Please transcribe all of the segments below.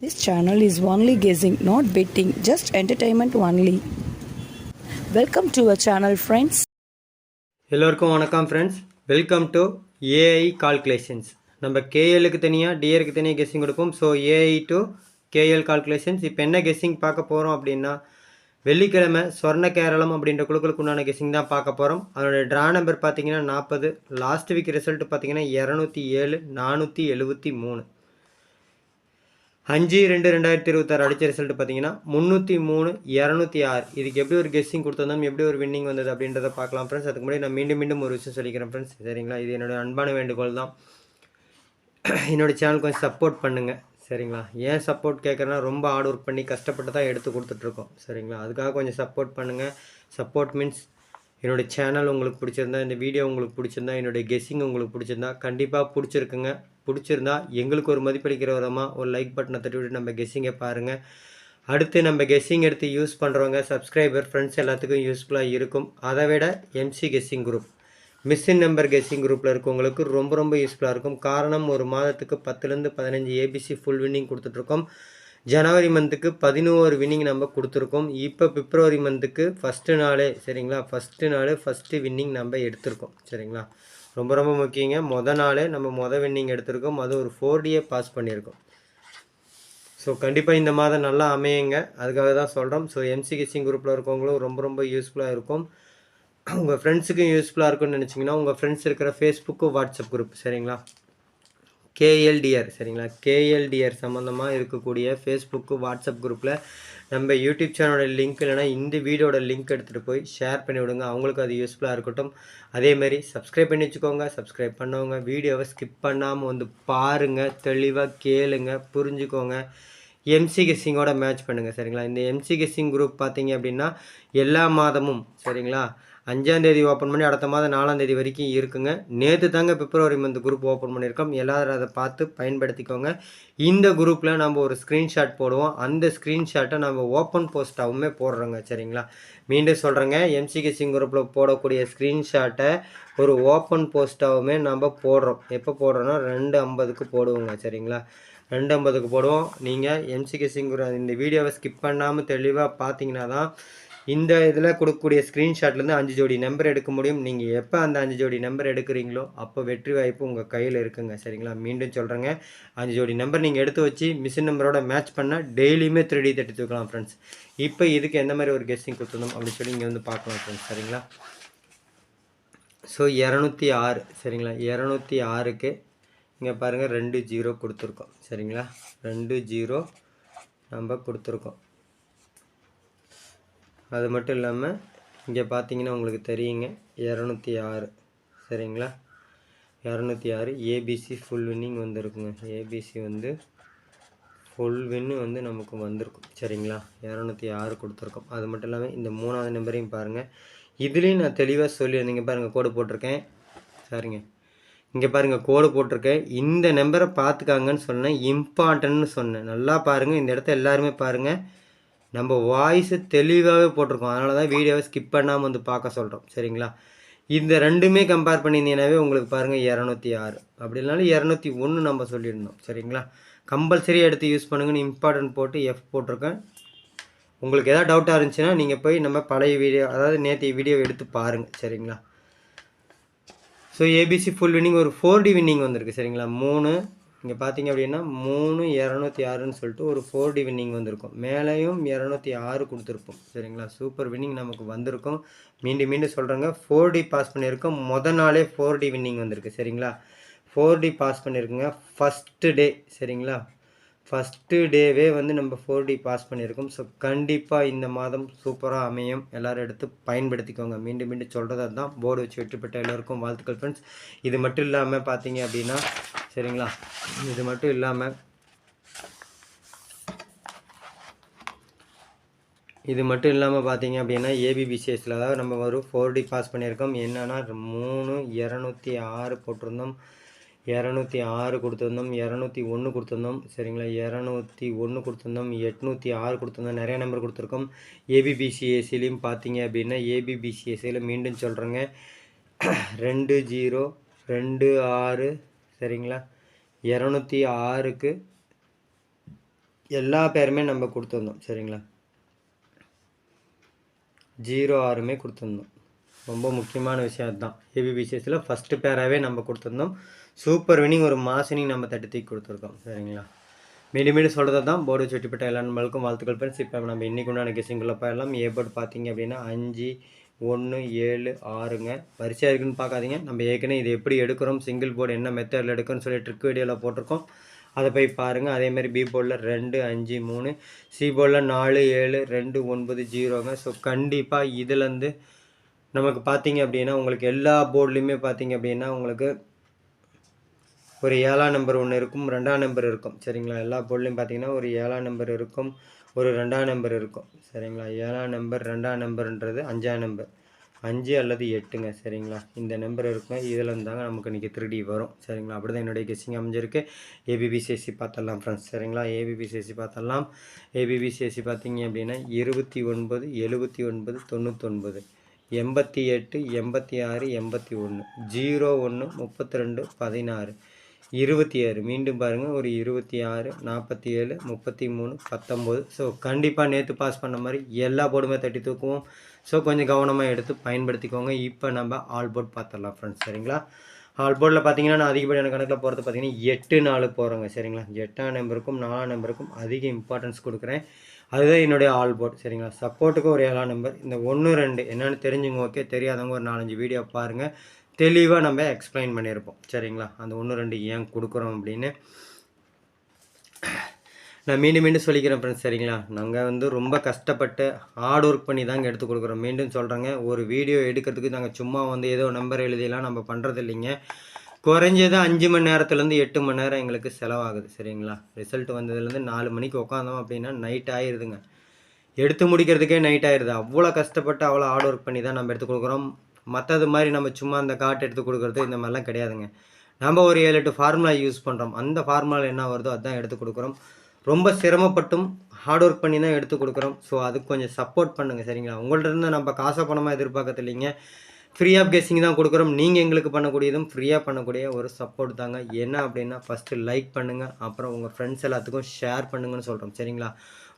This channel is only guessing, not betting, just entertainment only. Welcome to our channel friends. எல்லோருக்கும் வணக்கம் friends welcome to AI calculations நம்ம கேஎலுக்கு தனியாக டிஆருக்கு தனியாக கெஸ்ஸிங் கொடுப்போம். So AI to KL calculations இப்போ என்ன கெஸ்ஸிங் பார்க்க போகிறோம் அப்படின்னா வெள்ளிக்கிழமை சொர்ண கேரளம் அப்படின்ற குழுக்களுக்கு உண்டான கெஸ்ஸிங் தான் பார்க்க போகிறோம் அதோடய ட்ரா நம்பர் பார்த்தீங்கன்னா நாற்பது லாஸ்ட் வீக் ரிசல்ட் பார்த்தீங்கன்னா இரநூத்தி ஏழு நானூற்றி எழுபத்தி மூணு. அஞ்சு ரெண்டு ரெண்டாயிரத்தி இருபத்தாறு அடித்த ரிசல்ட் பார்த்தீங்கன்னா முந்நூற்றி மூணு இரநூத்தி ஆறு. இதுக்கு எப்படி ஒரு கெஸ்ஸிங் கொடுத்தோம் எப்படி ஒரு வின்னிங் வந்தது அப்படின்றத பார்க்கலாம் ஃப்ரெண்ட்ஸ் அதுக்கு முன்னாடி நான் மீண்டும் மீண்டும் ஒரு விஷயம் சொல்லிக்கிறேன் ஃப்ரெண்ட்ஸ் சரிங்களா? இது என்னோட அன்பான வேண்டுகோள் தான். என்னோட சேனல் கொஞ்சம் சப்போர்ட் பண்ணுங்கள் சரிங்களா? ஏன் சப்போர்ட் கேட்குறேன்னா ரொம்ப ஹார்ட் ஒர்க் பண்ணி கஷ்டப்பட்டு தான் எடுத்து கொடுத்துட்ருக்கோம் சரிங்களா? அதுக்காக கொஞ்சம் சப்போர்ட் பண்ணுங்கள் சப்போர்ட் மீன்ஸ் என்னோட சேனல் உங்களுக்கு பிடிச்சிருந்தா இந்த வீடியோ உங்களுக்கு பிடிச்சிருந்தா என்னுடைய கெஸ்ஸிங் உங்களுக்கு பிடிச்சிருந்தா கண்டிப்பாக பிடிச்சிருக்குங்க. பிடிச்சிருந்தா எங்களுக்கு ஒரு மதிப்பளிக்கிற விதமாக ஒரு லைக் பட்டனை தட்டி விட்டு நம்ம கெஸ்ஸிங்கை பாருங்கள் அடுத்து நம்ம கெஸ்ஸிங் எடுத்து யூஸ் பண்ணுறவங்க சப்ஸ்கிரைபர் ஃப்ரெண்ட்ஸ் எல்லாத்துக்கும் யூஸ்ஃபுல்லாக இருக்கும். அதை விட MC guessing group மிஸ்ஸின் number guessing குரூப்பில் இருக்கவங்களுக்கு ரொம்ப ரொம்ப யூஸ்ஃபுல்லாக இருக்கும். காரணம் ஒரு மாதத்துக்கு பத்துலேருந்து பதினஞ்சு ஏபிசி ஃபுல் வின்னிங் கொடுத்துட்ருக்கோம். ஜனவரி மந்த்துக்கு பதினோரு வின்னிங் நம்ம கொடுத்துருக்கோம். இப்போ பிப்ரவரி மந்த்துக்கு ஃபஸ்ட்டு நாளே சரிங்களா? ஃபஸ்ட்டு நாள் ஃபஸ்ட்டு வின்னிங் நம்ம எடுத்திருக்கோம். சரிங்களா? ரொம்ப ரொம்ப முக்கியங்க. மொதல் நாளே நம்ம மொதல் வின்னிங் எடுத்திருக்கோம். அது ஒரு ஃபோர் டியே பாஸ் பண்ணியிருக்கோம். ஸோ கண்டிப்பாக இந்த மாதம் நல்லா அமையுங்க. அதுக்காக தான் சொல்கிறோம் ஸோ எம்சி கிச்சிங் குரூப்பில் இருக்கவங்களும் ரொம்ப ரொம்ப யூஸ்ஃபுல்லாக இருக்கும். உங்கள் ஃப்ரெண்ட்ஸுக்கும் யூஸ்ஃபுல்லாக இருக்கும்னு நினச்சிங்கன்னா உங்கள் ஃப்ரெண்ட்ஸ் இருக்கிற ஃபேஸ்புக்கு வாட்ஸ்அப் குரூப் சரிங்களா? கேஎல்டிஆர் சரிங்களா? கேஎல்டிஆர் சம்மந்தமாக இருக்கக்கூடிய ஃபேஸ்புக்கு வாட்ஸ்அப் குரூப்பில் நம்ம யூடியூப் சேனலோட லிங்க் இல்லைனா இந்த வீடியோட லிங்க் எடுத்துகிட்டு போய் ஷேர் பண்ணி விடுங்க. அவங்களுக்கு அது யூஸ்ஃபுல்லாக இருக்கட்டும். அதேமாரி சப்ஸ்கிரைப் பண்ணி வச்சுக்கோங்க. சப்ஸ்கிரைப் பண்ணவங்க வீடியோவை ஸ்கிப் பண்ணாமல் வந்து பாருங்கள் தெளிவாக கேளுங்க. புரிஞ்சுக்கோங்க. எம்சி கெஸ்ஸிங்கோட மேட்ச் பண்ணுங்கள் சரிங்களா? இந்த எம்சி கெஸ்ஸிங் குரூப் பார்த்தீங்க அப்படின்னா எல்லா மாதமும் சரிங்களா? அஞ்சாந்தேதி ஓப்பன் பண்ணி அடுத்த மாதம் நாலாந்தேதி வரைக்கும் இருக்குங்க. நேற்று தாங்க பிப்ரவரி மந்த் குரூப் ஓப்பன் பண்ணியிருக்கோம். எல்லோரும் அதை பார்த்து பயன்படுத்திக்கோங்க. இந்த குரூப்பில் நம்ம ஒரு ஸ்க்ரீன்ஷாட் போடுவோம். அந்த ஸ்க்ரீன்ஷாட்டை நம்ம ஓப்பன் போஸ்ட்டாகவுமே போடுறோங்க. சரிங்களா? மீண்டும் சொல்கிறேங்க எம்சிகேசிங் குரூப்பில் போடக்கூடிய ஸ்க்ரீன்ஷாட்டை ஒரு ஓப்பன் போஸ்ட்டாகவுமே நம்ம போடுறோம். எப்போ போடுறோன்னா ரெண்டு ஐம்பதுக்கு போடுவோங்க. சரிங்களா? ரெண்டு ஐம்பதுக்கு போடுவோம். நீங்கள் எம்சிகேசிங் இந்த வீடியோவை ஸ்கிப் பண்ணாமல் தெளிவாக பார்த்தீங்கன்னா தான் இந்த இதில் கொடுக்கக்கூடிய ஸ்க்ரீன்ஷாட்லேருந்து அஞ்சு ஜோடி நம்பர் எடுக்க முடியும். நீங்கள் எப்போ அந்த அஞ்சு ஜோடி நம்பர் எடுக்கிறீங்களோ அப்போ வெற்றி வாய்ப்பு உங்கள் கையில் இருக்குங்க. சரிங்களா? மீண்டும் சொல்கிறேங்க அஞ்சு ஜோடி நம்பர் நீங்கள் எடுத்து வச்சு மிஷின் நம்பரோட மேட்ச் பண்ணால் டெய்லியுமே த்ரீ டி தட்டி தூக்கலாம் ஃப்ரெண்ட்ஸ் இப்போ இதுக்கு எந்த மாதிரி ஒரு கெஸ்டிங் கொடுத்துருந்தோம் அப்படின்னு சொல்லி இங்கே வந்து பார்க்கலாம் ஃப்ரெண்ட்ஸ் சரிங்களா? ஸோ இரநூத்தி ஆறு. சரிங்களா? இரநூத்தி ஆறுக்கு இங்கே பாருங்கள் ரெண்டு ஜீரோ கொடுத்துருக்கோம். சரிங்களா? ரெண்டு ஜீரோ நம்ம கொடுத்துருக்கோம். அது மட்டும் இல்லாமல் இங்கே பார்த்தீங்கன்னா உங்களுக்கு தெரியுங்க இரநூத்தி ஆறு. சரிங்களா? இரநூத்தி ஆறு ஏபிசி ஃபுல் வின்னிங் வந்திருக்குங்க. ஏபிசி வந்து ஃபுல் வின்னு வந்து நமக்கு வந்திருக்கும். சரிங்களா? இரநூத்தி ஆறு கொடுத்துருக்கோம். அது மட்டும் இல்லாமல் இந்த மூணாவது நம்பரையும் பாருங்கள் இதுலேயும் நான் தெளிவாக சொல்லியிருந்தீங்க. பாருங்கள் கோடு போட்டிருக்கேன். சரிங்க. இங்கே பாருங்கள் கோடு போட்டிருக்கேன். இந்த நம்பரை பார்த்துக்காங்கன்னு சொன்னேன். இம்பார்ட்டன்ட்னு சொன்னேன். நல்லா பாருங்கள் இந்த இடத்த எல்லாருமே பாருங்கள் நம்ம வாய்ஸு தெளிவாகவே போட்டிருக்கோம். அதனால தான் வீடியோவை ஸ்கிப் பண்ணாமல் வந்து பார்க்க சொல்கிறோம் சரிங்களா? இந்த ரெண்டுமே கம்பேர் பண்ணியிருந்தீங்கன்னாவே உங்களுக்கு பாருங்கள் இரநூத்தி ஆறு. அப்படி இல்லைனாலும் இரநூத்தி ஒன்று நம்ம சொல்லியிருந்தோம். சரிங்களா? கம்பல்சரி எடுத்து யூஸ் பண்ணுங்கன்னு இம்பார்ட்டன்ட் போட்டு எஃப் போட்டிருக்கேன். உங்களுக்கு எதாவது டவுட்டாக இருந்துச்சுன்னா நீங்கள் போய் நம்ம பழைய வீடியோ அதாவது நேற்று வீடியோ எடுத்து பாருங்கள் சரிங்களா? ஸோ ஏபிசி ஃபுல் வின்னிங் ஒரு ஃபோர் டி வின்னிங் வந்திருக்கு. சரிங்களா? மூணு இங்கே பார்த்தீங்க அப்படின்னா மூணு இரநூத்தி ஆறுன்னு சொல்லிட்டு ஒரு ஃபோர் டி வின்னிங் வந்திருக்கும். மேலேயும் இரநூத்தி ஆறு கொடுத்துருப்போம். சரிங்களா? சூப்பர் வின்னிங் நமக்கு வந்திருக்கும். மீண்டும் மீண்டும் சொல்கிறேங்க ஃபோர் டி பாஸ் பண்ணியிருக்கோம். மொத நாளே ஃபோர் டி வின்னிங் வந்திருக்கு. சரிங்களா? ஃபோர் டி பாஸ் பண்ணியிருக்குங்க. ஃபஸ்ட்டு டே சரிங்களா? ஃபஸ்ட்டு டேவே வந்து நம்ம ஃபோர் டி பாஸ் பண்ணியிருக்கோம். ஸோ கண்டிப்பாக இந்த மாதம் சூப்பராக அமையும். எல்லோரும் எடுத்து பயன்படுத்திக்கோங்க. மீண்டும் மீண்டும் சொல்கிறதா தான் போர்டு வச்சு வெற்றி பெற்ற எல்லோருக்கும் வாழ்த்துக்கள் ஃப்ரெண்ட்ஸ் இது மட்டும் இல்லாமல் பார்த்தீங்க அப்படின்னா சரிங்களா? இது மட்டும் இல்லாமல் இது மட்டும் இல்லாமல் பார்த்தீங்க அப்படின்னா ஏபிபிசிஎஸ்சில் அதாவது நம்ம ஒரு ஃபோர் டி பாஸ் பண்ணியிருக்கோம். என்னென்னா மூணு இரநூத்தி ஆறு போட்டிருந்தோம். இரநூத்தி ஆறு கொடுத்துருந்தோம். இரநூத்தி ஒன்று கொடுத்துருந்தோம். சரிங்களா? இரநூத்தி ஒன்று கொடுத்துருந்தோம். எட்நூற்றி ஆறு கொடுத்துருந்தோம். நிறைய நம்பர் கொடுத்துருக்கோம். ஏபிபிசிஎஸ்சிலையும் பார்த்தீங்க அப்படின்னா ஏபிபிசிஎஸ்சியில் மீண்டும் சொல்கிறேங்க ரெண்டு ஜீரோ ரெண்டு ஆறு சரிங்களா? இரநூத்தி ஆறுக்கு எல்லா பேருமே நம்ம கொடுத்துருந்தோம் சரிங்களா? ஜீரோ ஆறுமே கொடுத்துருந்தோம். ரொம்ப முக்கியமான விஷயம் அதுதான். ஏபிபிசிஎஸ்சில் ஃபஸ்ட்டு பேராகவே நம்ம கொடுத்துருந்தோம். சூப்பர் வினிங் ஒரு மாசினிங் நம்ம தட்டி கொடுத்துருக்கோம் சரிங்களா? மீண்டும் மீண்டும் சொல்கிறது தான். போர்டு சுட்டிப்பட்ட எல்லா நண்பர்களுக்கும் வாழ்த்துக்கள் ஃப்ரெண்ட்ஸ் இப்போ நம்ம இன்றைக்கு உண்டான கெஸிங்கில் போயிடலாம் ஏ போர்டு பார்த்தீங்க அப்படின்னா அஞ்சு ஒன்று ஏழு ஆறுங்க. வரிசையாக இருக்குன்னு பார்க்காதீங்க. நம்ம ஏற்கனவே இது எப்படி எடுக்கிறோம்? சிங்கிள் போர்டு என்ன மெத்தடில் எடுக்கிறோம்னு சொல்லி ட்ரிக் வீடியோவில் போட்டிருக்கோம். அதை போய் பாருங்கள் அதேமாதிரி பி போர்டில் ரெண்டு அஞ்சு மூணு சி போர்டில் நாலு ஏழு ரெண்டு ஒன்பது ஜீரோங்க. ஸோ கண்டிப்பாக இதுலேருந்து நமக்கு பார்த்தீங்க அப்படின்னா உங்களுக்கு எல்லா போர்ட்லேயுமே பார்த்தீங்க அப்படின்னா உங்களுக்கு ஒரு ஏழாம் நம்பர் ஒன்று இருக்கும். ரெண்டாம் நம்பர் இருக்கும். சரிங்களா? எல்லா போர்ட்லேயும் பார்த்தீங்கன்னா ஒரு ஏழாம் நம்பர் இருக்கும். ஒரு ரெண்டாம் நம்பர் இருக்கும். சரிங்களா? ஏழாம் நம்பர் ரெண்டாம் நம்பர்ன்றது அஞ்சாம் நம்பர் அஞ்சு அல்லது எட்டுங்க. சரிங்களா? இந்த நம்பர் இருக்குங்க. இதில் இருந்தாங்க. நமக்கு இன்றைக்கி திருடி வரும். சரிங்களா? அப்படி தான் என்னுடைய கெஸ்ஸிங் அமைஞ்சிருக்கு. ஏபிபிசிஎஸ்சி பார்த்தலாம் ஃப்ரெண்ட்ஸ் சரிங்களா? ஏபிபிசிஎஸ்சி பார்த்தரலாம் ஏபிபிசிஎஸ்சி பார்த்தீங்க அப்படின்னா இருபத்தி ஒன்பது எழுபத்தி ஒன்பது தொண்ணூத்தொன்பது. எண்பத்தி எட்டு எண்பத்தி ஆறு எண்பத்தி ஒன்று ஜீரோ ஒன்று முப்பத்தி ரெண்டு பதினாறு. இருபத்தி ஆறு. மீண்டும் பாருங்கள் ஒரு இருபத்தி ஆறு நாற்பத்தி ஏழு முப்பத்தி மூணு பத்தொம்போது. ஸோ கண்டிப்பாக நேற்று பாஸ் பண்ண மாதிரி எல்லா போர்டுமே தட்டி தூக்குவோம். ஸோ கொஞ்சம் கவனமாக எடுத்து பயன்படுத்திக்கோங்க. இப்போ நம்ம ஆல் போர்ட் பார்த்துடலாம் ஃப்ரெண்ட்ஸ் சரிங்களா? ஆல் போர்டில் பார்த்தீங்கன்னா நான் அதிகப்படியான கணக்கில் போகிறது பார்த்தீங்கன்னா எட்டு நாலு போகிறோங்க சரிங்களா? எட்டாம் நம்பருக்கும் நாலாம் நம்பருக்கும் அதிக இம்பார்ட்டன்ஸ் கொடுக்குறேன். அதுதான் என்னுடைய ஆல் போர்ட் சரிங்களா? சப்போர்ட்டுக்கு ஒரு ஏழாம் நம்பர் இந்த ஒன்று ரெண்டு என்னென்னு தெரிஞ்சுங்க ஓகே தெரியாதவங்க ஒரு நாலஞ்சு வீடியோ பாருங்கள் தெளிவாக நம்ம எக்ஸ்பிளைன் பண்ணியிருப்போம். சரிங்களா? அந்த ஒன்று ரெண்டு ஏன் கொடுக்குறோம் அப்படின்னு. நான் மீண்டும் மீண்டும் சொல்லிக்கிறேன் ஃப்ரெண்ட்ஸ் சரிங்களா? நாங்கள் வந்து ரொம்ப கஷ்டப்பட்டு ஹார்ட் ஒர்க் பண்ணி தாங்க எடுத்து கொடுக்குறோம். மீண்டும் சொல்கிறேங்க ஒரு வீடியோ எடுக்கிறதுக்கு நாங்கள் சும்மா வந்து ஏதோ நம்பர் எழுதியெல்லாம் நம்ம பண்ணுறது இல்லைங்க குறைஞ்சது அஞ்சு மணி நேரத்துலேருந்து எட்டு மணி நேரம் எங்களுக்கு செலவாகுது சரிங்களா? ரிசல்ட் வந்ததுலேருந்து நாலு மணிக்கு உட்காந்தோம் அப்படின்னா நைட் ஆயிடுதுங்க எடுத்து முடிக்கிறதுக்கே நைட் ஆயிடுது அவ்வளோ கஷ்டப்பட்டு அவ்வளோ ஹார்ட் ஒர்க் பண்ணி தான் நம்ம எடுத்து கொடுக்குறோம். மற்றது மாதிரி நம்ம சும்மா அந்த காட்டு எடுத்து கொடுக்குறது இந்த மாதிரிலாம் கிடையாதுங்க. நம்ம ஒரு ஏழு எட்டு ஃபார்முலா யூஸ் பண்ணுறோம் அந்த ஃபார்முலா என்ன வருதோ அதுதான் எடுத்து கொடுக்குறோம். ரொம்ப சிரமப்பட்டும் ஹார்ட் ஒர்க் பண்ணி தான் எடுத்து கொடுக்குறோம். ஸோ அதுக்கு கொஞ்சம் சப்போர்ட் பண்ணுங்கள் சரிங்களா? உங்கள்கிட்ட இருந்து நம்ம காசை பணமாக எதிர்பார்க்கறது இல்லைங்க ஃப்ரீ ஆஃப் கெஸ்ஸிங் தான் கொடுக்குறோம். நீங்கள் எங்களுக்கு பண்ணக்கூடியதும் ஃப்ரீயாக பண்ணக்கூடிய ஒரு சப்போர்ட் தாங்க. என்ன அப்படின்னா ஃபஸ்ட்டு லைக் பண்ணுங்கள் அப்புறம் உங்கள் ஃப்ரெண்ட்ஸ் எல்லாத்துக்கும் ஷேர் பண்ணுங்கன்னு சொல்கிறோம் சரிங்களா?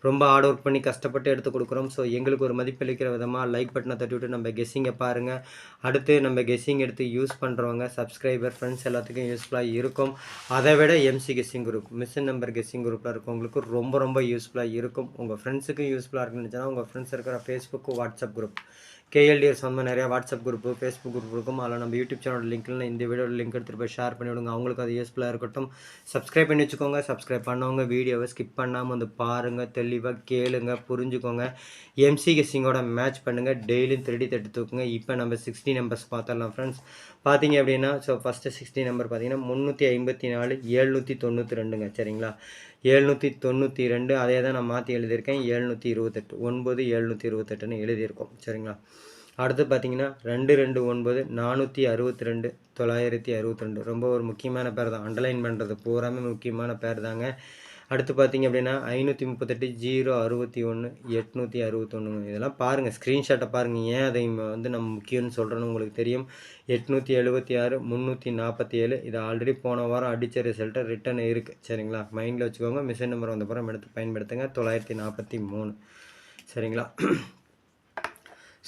ரொம்ப ஹார்ட் ஒர்க் பண்ணி கஷ்டப்பட்டு எடுத்து கொடுக்குறோம். ஸோ எங்களுக்கு ஒரு மதிப்பளிக்கிற விதமாக லைக் பட்டனை தட்டி விட்டு நம்ம கெஸ்ஸிங்கை பாருங்கள் அடுத்து நம்ம கெஸ்ஸிங் எடுத்து யூஸ் பண்ணுறவங்க சப்ஸ்கிரைபர் ஃப்ரெண்ட்ஸ் எல்லாத்துக்கும் யூஸ்ஃபுல்லாக இருக்கும். அதை விட MC guessing group machine number guessing குரூப்பில் இருக்கவங்களுக்கு ரொம்ப ரொம்ப யூஸ்ஃபுல்லாக இருக்கும். உங்கள் ஃப்ரெண்ட்ஸுக்கும் யூஸ்ஃபுல்லாக இருக்குன்னு உங்கள் ஃப்ரெண்ட்ஸ் இருக்கிற ஃபேஸ்புக்கு வாட்ஸ்அப் குரூப் கேஎல்டிஎஸ் சொந்தமாக நிறையா வாட்ஸ்அப் குரூப்பு ஃபேஸ்புக் குரூப் இருக்கும். அதில் நம்ம யூடியூப் சேனலோட லிங்க்கில் இந்த வீடியோட லிங்க் எடுத்துகிட்டு போய் ஷேர் பண்ணி விடுங்க. அவங்களுக்கு அது யூஸ்ஃபுல்லாக இருக்கட்டும். சப்ஸ்கிரைப் பண்ணி வச்சுக்கோங்க. சப்ஸ்கிரைப் பண்ணவங்க வீடியோவை ஸ்கிப் பண்ணாமல் வந்து பாருங்கள் தெளி தெளிவாக கேளுங்க புரிஞ்சுக்கோங்க. எம்சிகெஸிங்கோட மேட்ச் பண்ணுங்கள் டெய்லியும் திருடி தட்டு தூக்குங்க. இப்போ நம்ம சிக்ஸ்டி நம்பர்ஸ் பார்த்துடலாம் ஃப்ரெண்ட்ஸ் பார்த்தீங்க அப்படின்னா ஸோ ஃபஸ்ட்டு சிக்ஸ்டி நம்பர் பார்த்தீங்கன்னா முந்நூற்றி ஐம்பத்தி நாலு ஏழ்நூற்றி தொண்ணூற்றி ரெண்டுங்க சரிங்களா? ஏழ்நூற்றி தொண்ணூற்றி ரெண்டு அதே தான் நான் மாற்றி எழுதியிருக்கேன். ஏழ்நூற்றி இருபத்தெட்டு ஒன்பது ஏழ்நூற்றி இருபத்தெட்டுன்னு எழுதியிருக்கோம் சரிங்களா? அடுத்து பார்த்தீங்கன்னா ரெண்டு ரெண்டு ஒன்பது நானூற்றி அறுபத்தி ரெண்டு தொள்ளாயிரத்தி அறுபத்தி ரெண்டு ரொம்ப ஒரு முக்கியமான பேர் தான். அண்டர்லைன் பண்ணுறது பூராமே முக்கியமான பேர் தாங்க. அடுத்து பார்த்தீங்க அப்படின்னா ஐநூற்றி முப்பத்தெட்டு ஜீரோ அறுபத்தி ஒன்று எட்நூற்றி அறுபத்தொன்று இதெல்லாம் பாருங்கள் ஸ்க்ரீன்ஷாட்டை பாருங்கள் ஏன் அதை வந்து நம்ம முக்கியம்னு சொல்கிறேன்னு உங்களுக்கு தெரியும். எட்நூற்றி எழுபத்தி ஆறு முந்நூற்றி நாற்பத்தி ஏழு. இது ஆல்ரெடி போன வாரம் அடித்த ரிசல்ட்டை ரிட்டன் இருக்குது சரிங்களா? மைண்டில் வச்சுக்கோங்க. மிஷின் நம்பர் வந்த பிறகு எடுத்து பயன்படுத்துங்க. தொள்ளாயிரத்தி நாற்பத்தி மூணு. சரிங்களா?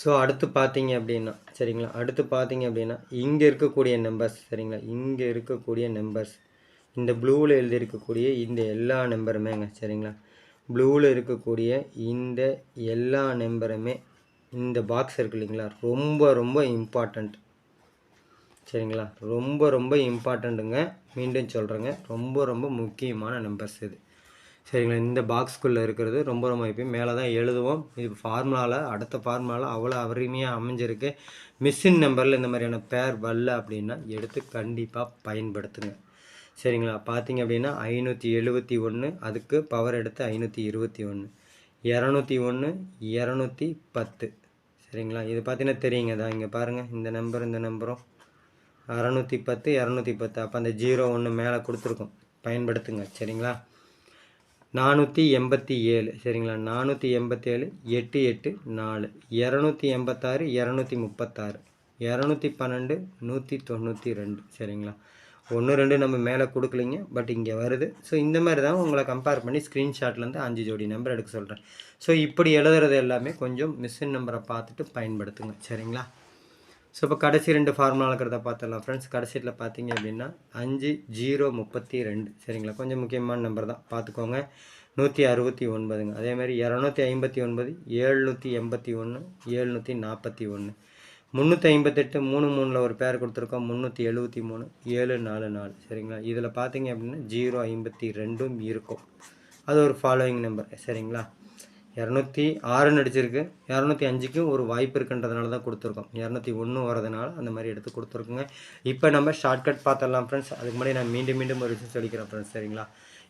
ஸோ அடுத்து பார்த்தீங்க அப்படின்னா சரிங்களா? அடுத்து பார்த்தீங்க அப்படின்னா இங்கே இருக்கக்கூடிய நம்பர்ஸ் சரிங்களா? இங்கே இருக்கக்கூடிய நம்பர்ஸ் இந்த ப்ளூவில் எழுதியிருக்கக்கூடிய இந்த எல்லா நம்பருமேங்க சரிங்களா? ப்ளூவில் இருக்கக்கூடிய இந்த எல்லா நம்பருமே இந்த பாக்ஸ் இருக்கு இல்லைங்களா? ரொம்ப ரொம்ப இம்பார்ட்டண்ட் சரிங்களா? ரொம்ப ரொம்ப இம்பார்ட்டண்ட்டுங்க மீண்டும் சொல்கிறேங்க ரொம்ப ரொம்ப முக்கியமான நம்பர்ஸ் இது. சரிங்களா? இந்த பாக்ஸ்குள்ளே இருக்கிறது ரொம்ப ரொம்ப இப்போ மேலே தான் எழுதுவோம். இது ஃபார்முலாவில் அடுத்த ஃபார்முலாவில் அவ்வளோ அருமையாக அமைஞ்சிருக்கு. மிஷின் நம்பரில் இந்த மாதிரியான பேர் வரல அப்படின்னா எடுத்து கண்டிப்பாக பயன்படுத்துங்க. சரிங்களா? பார்த்தீங்க அப்படின்னா ஐநூற்றி எழுபத்தி ஒன்று அதுக்கு பவர் எடுத்து ஐநூற்றி இருபத்தி ஒன்று இரநூத்தி ஒன்று இரநூத்தி பத்து. சரிங்களா? இது பார்த்தீங்கன்னா தெரியுங்க. தான் இங்கே பாருங்கள் இந்த நம்பர் இந்த நம்பரும் அறநூற்றி பத்து இரநூத்தி பத்து. அப்போ அந்த ஜீரோ ஒன்று மேலே கொடுத்துருக்கோம். பயன்படுத்துங்க. சரிங்களா? நானூற்றி எண்பத்தி ஏழு. சரிங்களா? நானூற்றி எண்பத்தேழு எட்டு எட்டு நாலு. இரநூத்தி எண்பத்தாறு இரநூத்தி முப்பத்தாறு. இரநூத்தி பன்னெண்டு நூற்றி தொண்ணூற்றி ரெண்டு. சரிங்களா? ஒன்று ரெண்டு நம்ம மேலே கொடுக்கலிங்க பட் இங்கே வருது. ஸோ இந்த மாதிரி தான் உங்களை கம்பேர் பண்ணி ஸ்க்ரீன்ஷாட்லேருந்து அஞ்சு ஜோடி நம்பர் எடுக்க சொல்கிறேன் ஸோ இப்படி எழுதுறது எல்லாமே கொஞ்சம் மிஸ்ஸின் நம்பரை பார்த்துட்டு பயன்படுத்துங்க. சரிங்களா? ஸோ இப்போ கடைசி ரெண்டு ஃபார்முலா இருக்கிறத பார்த்துடலாம். ஃப்ரெண்ட்ஸ் கடைசியில் பார்த்தீங்க அப்படின்னா அஞ்சு ஜீரோ முப்பத்தி ரெண்டு. சரிங்களா? கொஞ்சம் முக்கியமான நம்பர் தான். பார்த்துக்கோங்க. நூற்றி அறுபத்தி ஒன்பதுங்க. அதேமாதிரி இரநூத்தி ஐம்பத்தி ஒன்பது ஏழ்நூற்றி எண்பத்தி ஒன்று ஏழ்நூற்றி நாற்பத்தி ஒன்று முந்நூற்றி ஐம்பத்தெட்டு மூணு மூணில் ஒரு பேர் கொடுத்துருக்கோம். முந்நூற்றி எழுபத்தி மூணு. ஏழு நாலு நாலு. சரிங்களா? இதில் பார்த்தீங்க அப்படின்னா ஜீரோ ஐம்பத்தி ரெண்டும் இருக்கும். அது ஒரு ஃபாலோயிங் நம்பர் சரிங்களா? இரநூத்தி ஆறுன்னு அடிச்சிருக்கு இரநூத்தி அஞ்சுக்கும் ஒரு வாய்ப்பு இருக்குன்றதுனால தான் கொடுத்துருக்கோம். இரநூத்தி ஒன்று வரதுனால அந்த மாதிரி எடுத்து கொடுத்துருக்குங்க. இப்போ நம்ம ஷார்ட்கட் பார்த்துடலாம் ஃப்ரெண்ட்ஸ் அதுக்கு முன்னாடி நான் மீண்டும் மீண்டும் ஒரு விஷயம் சொல்லிக்கிறேன் ஃப்ரெண்ட்ஸ் சரிங்களா?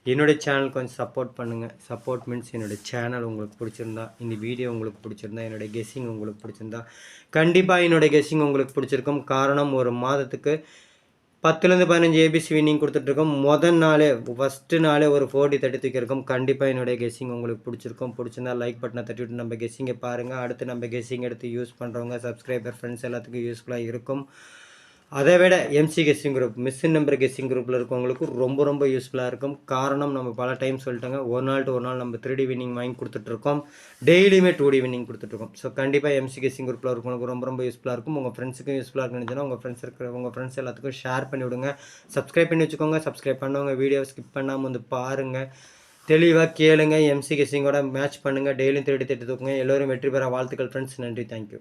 என்னுடைய சேனல் கொஞ்சம் சப்போர்ட் பண்ணுங்கள் சப்போர்ட் மீன்ஸ் என்னுடைய சேனல் உங்களுக்கு பிடிச்சிருந்தா இந்த வீடியோ உங்களுக்கு பிடிச்சிருந்தா என்னுடைய கெஸ்ஸிங் உங்களுக்கு பிடிச்சிருந்தா கண்டிப்பாக என்னுடைய கெஸ்ஸிங் உங்களுக்கு பிடிச்சிருக்கும். காரணம் ஒரு மாதத்துக்கு பத்துலேருந்து பதினஞ்சு ஏபிசி வின்னிங் கொடுத்துட்ருக்கோம் முதல் நாளே ஃபஸ்ட்டு நாளே ஒரு ஃபோர்டி தட்டி தூக்கியிருக்கோம் கண்டிப்பாக என்னுடைய கெஸ்ஸிங் உங்களுக்கு பிடிச்சிருக்கும். பிடிச்சிருந்தா லைக் பட்டனை தட்டி விட்டு நம்ம கெஸ்ஸிங்கை பாருங்கள் அடுத்து நம்ம கெஸ்ஸிங் எடுத்து யூஸ் பண்ணுறவங்க சப்ஸ்கிரைபர் ஃப்ரெண்ட்ஸ் எல்லாத்துக்கும் யூஸ்ஃபுல்லாக இருக்கும். அதை விட MC guessing group machine number guessing குரூப்பில் இருக்கவங்களுக்கு ரொம்ப ரொம்ப யூஸ்ஃபுல்லாக இருக்கும். காரணம் நம்ம பல டைம் சொல்லிட்டாங்க. ஒரு நாள் டு ஒரு நாள் நம்ம த்ரீ டி வின்னிங் வாங்கி கொடுத்துட்ருக்கோம். டெய்லியுமே டூ டி வின்னிங் கொடுத்துட்ருக்கோம். ஸோ கண்டிப்பாக எம்சி கெஸ்ஸிங் குரூப்பில் இருக்கவங்களுக்கு ரொம்ப ரொம்ப யூஸ்ஃபுல்லாக இருக்கும். உங்கள் ஃப்ரெண்ட்ஸுக்கும் யூஸ்ஃபுல்லாக இருக்குன்னு உங்கள் ஃப்ரெண்ட்ஸ் இருக்கிற உங்கள் ஃப்ரெண்ட்ஸ் எல்லாத்துக்கும் ஷேர் பண்ணி விடுங்க. சப்ஸ்கிரைப் பண்ணி வச்சுக்கோங்க. சப்ஸ்கிரைப் பண்ணவங்க வீடியோ ஸ்கிப் பண்ணாமல் வந்து பாருங்கள் தெளிவாக கேளுங்க. எம்சி கெஸ்ஸிங்கோட மேட்ச் பண்ணுங்கள் டெய்லியும் தேடி தேடி தூக்குங்க. எல்லோரும் வெற்றி பெற வாழ்த்துக்கள் ஃப்ரெண்ட்ஸ் நன்றி. தேங்க்யூ